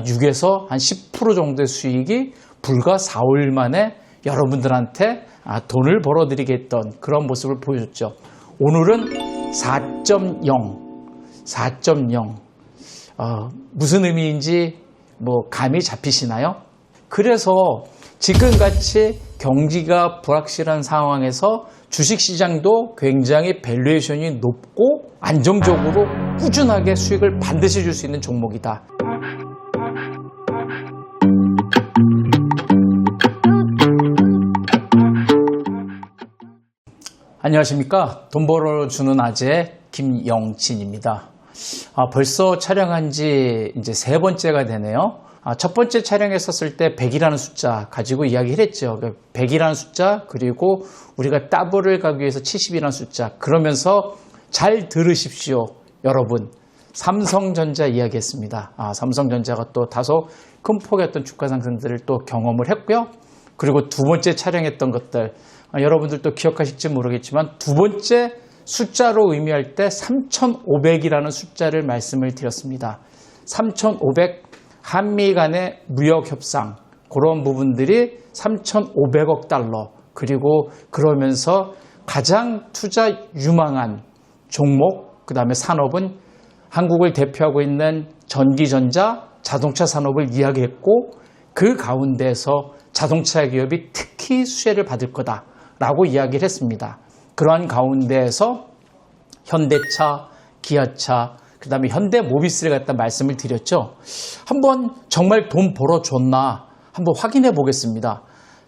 6에서 한 10% 정도의 수익이 불과 4, 5일 만에 여러분들한테 아, 돈을 벌어들이겠던 그런 모습을 보여줬죠. 오늘은 4.0, 4.0. 어, 무슨 의미인지 뭐 감이 잡히시나요? 그래서 지금같이 경기가 불확실한 상황에서 주식시장도 굉장히 밸류에이션이 높고 안정적으로 꾸준하게 수익을 반드시 줄 수 있는 종목이다. 안녕하십니까. 돈 벌어주는 아재 김영진입니다. 아, 벌써 촬영한 지 이제 세 번째가 되네요. 아, 첫 번째 촬영했었을 때 100이라는 숫자 가지고 이야기를 했죠. 100이라는 숫자, 그리고 우리가 더블을 가기 위해서 70이라는 숫자. 그러면서 잘 들으십시오. 여러분. 삼성전자 이야기했습니다. 아, 삼성전자가 또 다소 큰 폭의 어떤 주가 상승들을 또 경험을 했고요. 그리고 두 번째 촬영했던 것들, 아, 여러분들도 기억하실지 모르겠지만 두 번째 숫자로 의미할 때 3,500이라는 숫자를 말씀을 드렸습니다. 3,500 한미 간의 무역 협상 그런 부분들이 3,500억 달러 그리고 그러면서 가장 투자 유망한 종목 그 다음에 산업은 한국을 대표하고 있는 전기전자 자동차 산업을 이야기했고 그 가운데서 자동차 기업이 특히 수혜를 받을 거다 라고 이야기를 했습니다. 그러한 가운데에서 현대차, 기아차, 그 다음에 현대 모비스를 갖다 말씀을 드렸죠. 한번 정말 돈 벌어줬나 한번 확인해 보겠습니다.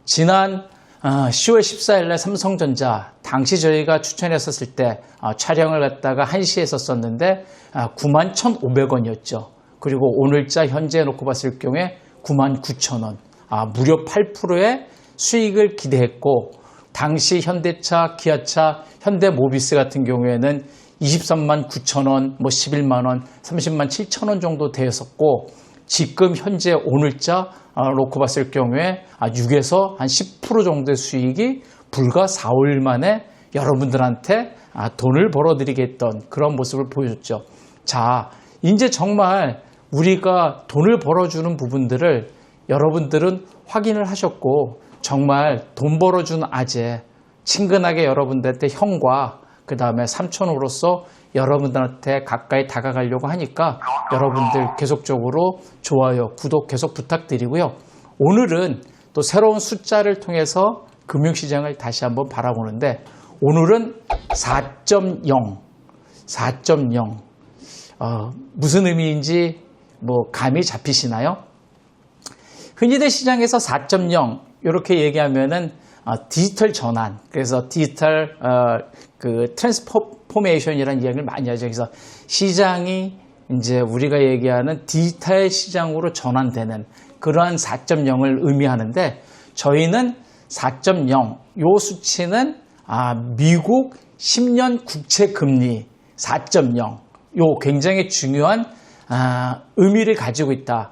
지난 10월 14일 날 삼성전자 당시 저희가 추천했었을 때 아, 촬영을 갖다가 1시에 했었었는데 9만 1,500원이었죠. 그리고 오늘자 현재 놓고 봤을 경우에 9만 9천 원. 아, 무려 8%의 수익을 기대했고 당시 현대차, 기아차, 현대모비스 같은 경우에는 23만 9천 원, 뭐 11만 원, 30만 7천 원 정도 되었었고 지금 현재 오늘자 아, 놓고 봤을 경우에 6에서 한 10% 정도의 수익이 불과 4, 5일 만에 여러분들한테 아, 돈을 벌어들이겠던 그런 모습을 보여줬죠. 자, 이제 정말 우리가 돈을 벌어주는 부분들을 여러분들은 확인을 하셨고 정말 돈 벌어주는 아재 친근하게 여러분들한테 형과 그 다음에 삼촌으로서 여러분들한테 가까이 다가가려고 하니까 여러분들 계속적으로 좋아요, 구독 계속 부탁드리고요. 오늘은 또 새로운 숫자를 통해서 금융시장을 다시 한번 바라보는데 오늘은 4.0, 4.0 어, 무슨 의미인지 뭐 감이 잡히시나요? 흔히들 시장에서 4.0 이렇게 얘기하면은 어, 디지털 전환 그래서 디지털 어, 그 트랜스포메이션이라는 이야기를 많이 하죠. 그래서 시장이 이제 우리가 얘기하는 디지털 시장으로 전환되는 그러한 4.0을 의미하는데 저희는 4.0 요 수치는 아, 미국 10년 국채 금리 4.0 요 굉장히 중요한 아, 의미를 가지고 있다.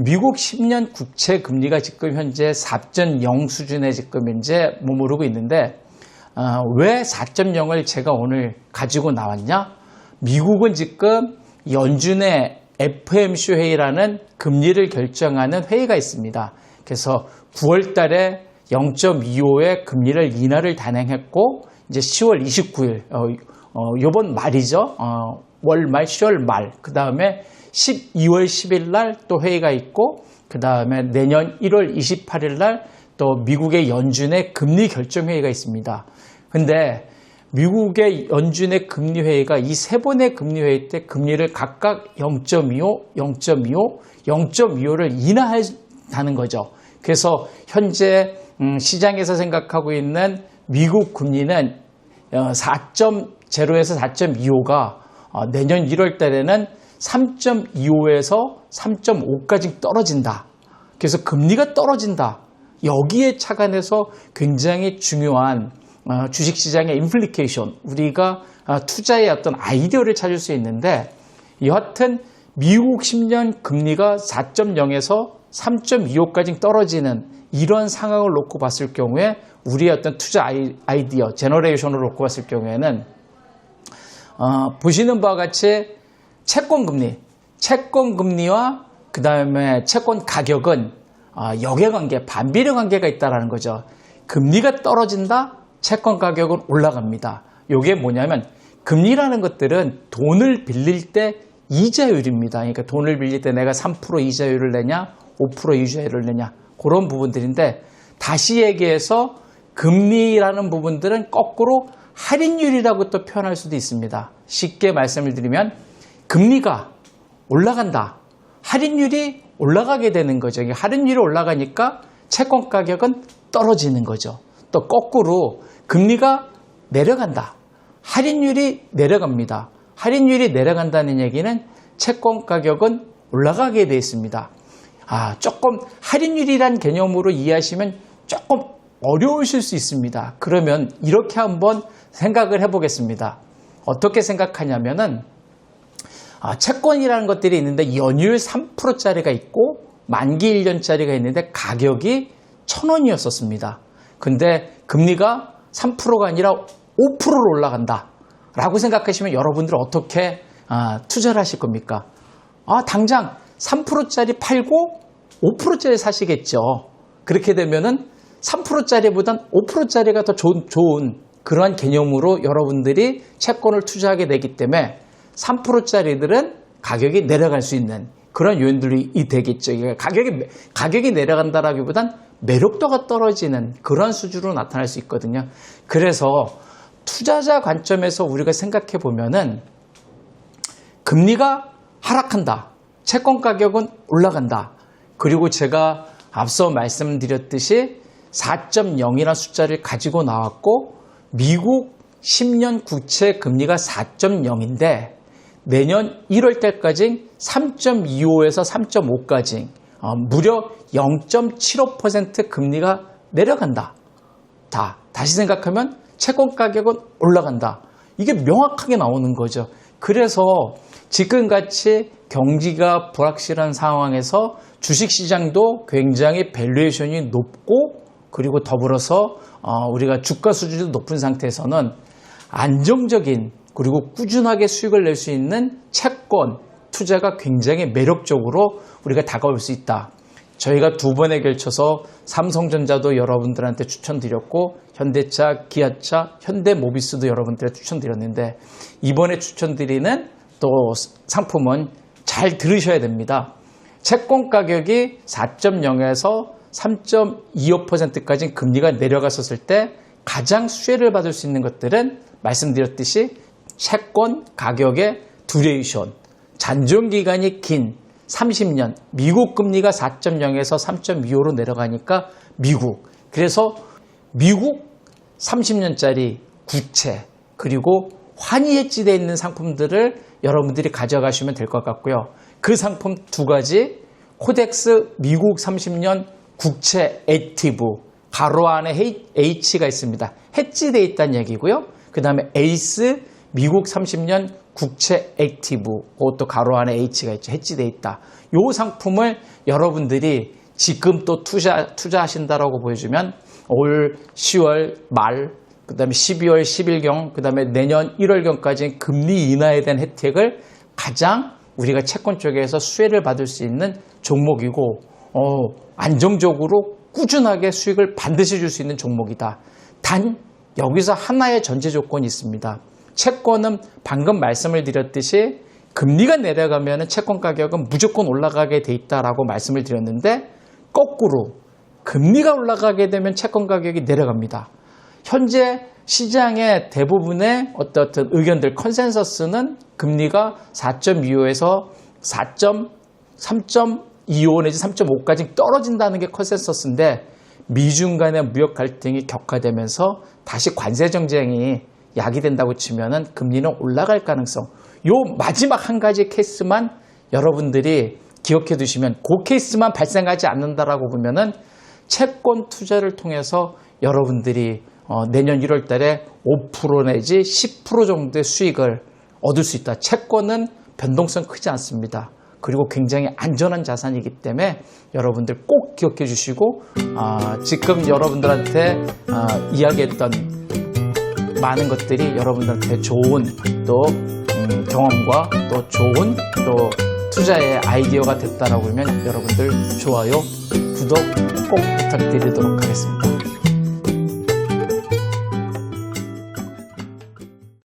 미국 10년 국채 금리가 지금 현재 4.0 수준에 지금 현재 머무르고 있는데 어, 왜 4.0을 제가 오늘 가지고 나왔냐? 미국은 지금 연준의 FMC 회의라는 금리를 결정하는 회의가 있습니다. 그래서 9월 달에 0.25의 금리를 인하를 단행했고 이제 10월 29일 어, 어, 요번 말이죠. 어, 월말 10월 말. 그다음에 12월 10일 날 또 회의가 있고 그 다음에 내년 1월 28일 날 또 미국의 연준의 금리 결정 회의가 있습니다. 근데 미국의 연준의 금리 회의가 이 세 번의 금리 회의 때 금리를 각각 0.25, 0.25, 0.25를 인하한다는 거죠. 그래서 현재 음, 시장에서 생각하고 있는 미국 금리는 4.0에서 어, 4.25가 어, 내년 1월 달에는 3.25에서 3.5까지 떨어진다. 그래서 금리가 떨어진다. 여기에 착안해서 굉장히 중요한 어, 주식시장의 인플리케이션, 우리가 투자의 어떤 아이디어를 찾을 수 있는데 여하튼 미국 10년 금리가 4.0에서 3.25까지 떨어지는 이런 상황을 놓고 봤을 경우에 우리의 어떤 투자 아이디어, 제너레이션을 놓고 봤을 경우에는 어, 보시는 바와 같이 채권 금리, 채권 금리와 그 다음에 채권 가격은 아, 역외관계, 반비례 관계가 있다라는 거죠. 금리가 떨어진다, 채권 가격은 올라갑니다. 이게 뭐냐면 금리라는 것들은 돈을 빌릴 때 이자율입니다. 그러니까 돈을 빌릴 때 내가 3% 이자율을 내냐, 5% 이자율을 내냐 그런 부분들인데 다시 얘기해서 금리라는 부분들은 거꾸로 할인율이라고 또 표현할 수도 있습니다. 쉽게 말씀을 드리면 금리가 올라간다. 할인율이 올라가게 되는 거죠. 할인율이 올라가니까 채권 가격은 떨어지는 거죠. 또 거꾸로 금리가 내려간다. 할인율이 내려갑니다. 할인율이 내려간다는 얘기는 채권 가격은 올라가게 되어 있습니다. 아, 조금 할인율이란 개념으로 이해하시면 조금 어려우실 수 있습니다. 그러면 이렇게 한번 생각을 해보겠습니다. 어떻게 생각하냐면은 아, 채권이라는 것들이 있는데 연율 3%짜리가 있고 만기 1년짜리가 있는데 가격이 1000원이었었습니다. 근데 금리가 3%가 아니라 5%로 올라간다. 라고 생각하시면 여러분들 어떻게 아, 투자를 하실 겁니까? 아, 당장 3%짜리 팔고 5%짜리 사시겠죠. 그렇게 되면은 3%짜리보단 5%짜리가 더 좋은, 좋은 그러한 개념으로 여러분들이 채권을 투자하게 되기 때문에 3%짜리들은 가격이 내려갈 수 있는 그런 요인들이 되겠죠. 이게 가격이, 가격이 내려간다라기보단 매력도가 떨어지는 그런 수준으로 나타날 수 있거든요. 그래서 투자자 관점에서 우리가 생각해 보면은 금리가 하락한다. 채권 가격은 올라간다. 그리고 제가 앞서 말씀드렸듯이 4.0이라는 숫자를 가지고 나왔고 미국 10년 국채 금리가 4.0인데 내년 1월 때까지 3.25에서 3.5까지 어, 무려 0.75% 금리가 내려간다. 다 다시 생각하면 채권 가격은 올라간다. 이게 명확하게 나오는 거죠. 그래서 지금같이 경기가 불확실한 상황에서 주식시장도 굉장히 밸류에이션이 높고 그리고 더불어서 어, 우리가 주가 수준도 높은 상태에서는 안정적인 그리고 꾸준하게 수익을 낼 수 있는 채권 투자가 굉장히 매력적으로 우리가 다가올 수 있다. 저희가 두 번에 걸쳐서 삼성전자도 여러분들한테 추천드렸고 현대차, 기아차, 현대모비스도 여러분들한테 추천드렸는데 이번에 추천드리는 또 상품은 잘 들으셔야 됩니다. 채권 가격이 4.0에서 3.25%까지 금리가 내려갔었을 때 가장 수혜를 받을 수 있는 것들은 말씀드렸듯이 채권 가격의 듀레이션, 잔존 기간이 긴 30년, 미국 금리가 4.0에서 3.25로 내려가니까 미국. 그래서 미국 30년짜리 국채, 그리고 환희 해지되어 있는 상품들을 여러분들이 가져가시면 될 것 같고요. 그 상품 두 가지, 코덱스 미국 30년 국채 액티브, 가로 안에 H가 있습니다. 해지되어 있다는 얘기고요. 그 다음에 에이스 미국 30년 국채 액티브, 그것도 가로 안에 H가 있죠. 해지되어 있다. 요 상품을 여러분들이 지금 또 투자, 투자하신다라고 보여주면 올 10월 말, 그 다음에 12월 10일경, 그 다음에 내년 1월경까지 금리 인하에 대한 혜택을 가장 우리가 채권 쪽에서 수혜를 받을 수 있는 종목이고, 어, 안정적으로 꾸준하게 수익을 반드시 줄 수 있는 종목이다. 단, 여기서 하나의 전제 조건이 있습니다. 채권은 방금 말씀을 드렸듯이 금리가 내려가면 채권 가격은 무조건 올라가게 돼 있다라고 말씀을 드렸는데 거꾸로 금리가 올라가게 되면 채권 가격이 내려갑니다. 현재 시장의 대부분의 어떤 의견들 컨센서스는 금리가 4.25에서 4.3.25 내지 3.5까지 떨어진다는 게 컨센서스인데 미중 간의 무역 갈등이 격화되면서 다시 관세 정쟁이 야기된다고 치면은 금리는 올라갈 가능성. 요 마지막 한 가지 케이스만 여러분들이 기억해 두시면 그 케이스만 발생하지 않는다라고 보면은 채권 투자를 통해서 여러분들이 어, 내년 1월 달에 5% 내지 10% 정도의 수익을 얻을 수 있다. 채권은 변동성 크지 않습니다. 그리고 굉장히 안전한 자산이기 때문에 여러분들 꼭 기억해 주시고 아, 지금 여러분들한테 아, 이야기했던 많은 것들이 여러분들한테 좋은 또 음, 경험과 또 좋은 또 투자의 아이디어가 됐다라고 하면 여러분들 좋아요, 구독 꼭 부탁드리도록 하겠습니다.